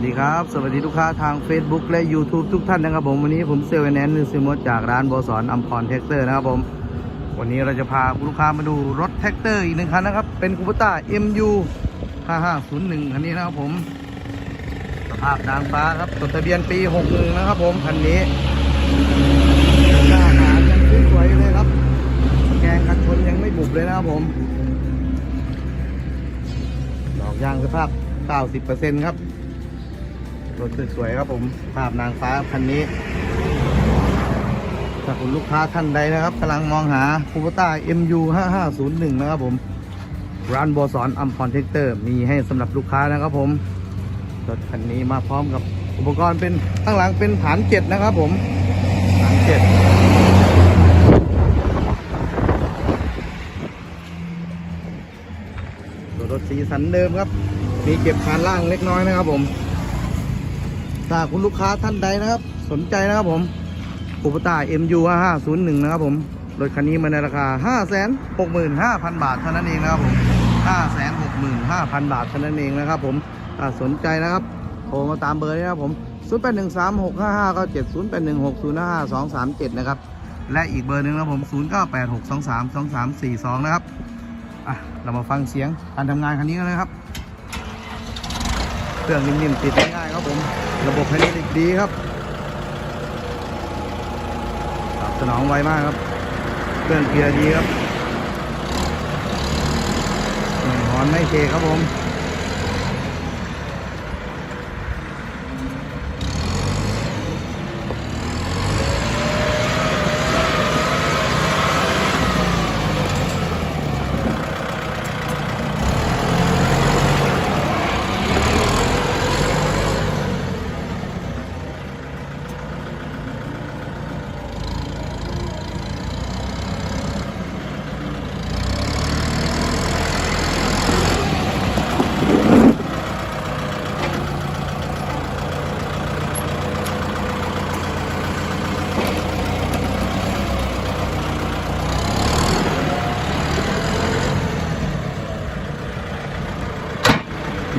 วัสดีครับ สวัสดีลูกค้าทาง Facebook และ YouTube ทุกท่านนะครับผม วันนี้ผมเซลล์แนนซ์ซิมดจากร้านบอสอนอัมพรแท็กเตอร์นะครับผม วันนี้เราจะพาลูกค้ามาดูรถแท็กเตอร์อีกหนึ่งคันนะครับ เป็นคูปต้า MU 5501 คันนี้นะครับผม สภาพนางฟ้าครับจดทะเบียนปี 61 นะครับผม คันนี้หน้าหนายังสวยเลยครับแกงกันชนยังไม่บุบเลยนะครับผม ดอกยางสภาพ 90%ครับ รถสวยๆครับผมภาพนางฟ้าคันนี้ถ้าคุณลูกค้าท่านใดนะครับกำลังมองหาคูปต้า MU 5501 นะครับผมร้านบอสอนอัมพรเทคเตอร์มีให้สำหรับลูกค้านะครับผมรถคันนี้มาพร้อมกับอุปกรณ์เป็นข้างหลังเป็นฐานเจ็ดนะครับผมฐานเจ็ดรถสีสันเดิมครับ มีเก็บคานล่างเล็กน้อยนะครับผม ถ้าคุณลูกค้าท่านใดนะครับ สนใจนะครับผม อุปตา MU 5501 นะครับผมรถคันนี้มาในราคา 565,000 บาทเท่านั้นเองนะครับผม565,000 บาทเท่านั้นเองนะครับผมถ้าสนใจนะครับโทรมาตามเบอร์นี้นะครับผม 08136597 0816055237 นะครับ และอีกเบอร์หนึ่งนะครับผม 0986232342 นะครับ อะ เรามาฟังเสียงการทำงานคันนี้กันเลยครับ เครื่องนิ่มๆติดง่ายๆครับผม ระบบไฮดรอลิกดีครับตอบสนองไวมากครับเครื่องเกียร์ดีครับหอนไม่เคครับผม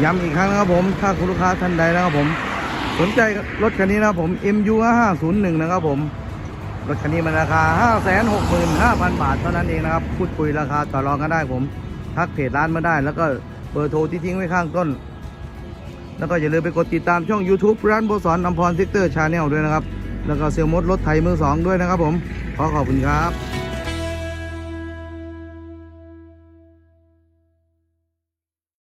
ย้ำอีกครั้งนะครับผมถ้าคุณลูกค้าท่านใดนะครับผม สนใจรถคันนี้นะครับผม MU 501นะครับผม รถคันนี้มันราคา 565,000 บาทเท่านั้นเองนะครับ พูดคุยราคาต่อรองกันได้ผม ทักเพจร้านมาได้แล้วก็ เบอร์โทรที่ทิ้งไว้ข้างต้น แล้วก็อย่าลืมไปกดติดตามช่อง YouTube ร้านโบสอนอัมพรเซกเตอร์ชาแนลด้วยนะครับ แล้วก็เซลมดรถไทยมือสองด้วยนะครับผม ขอขอบคุณครับ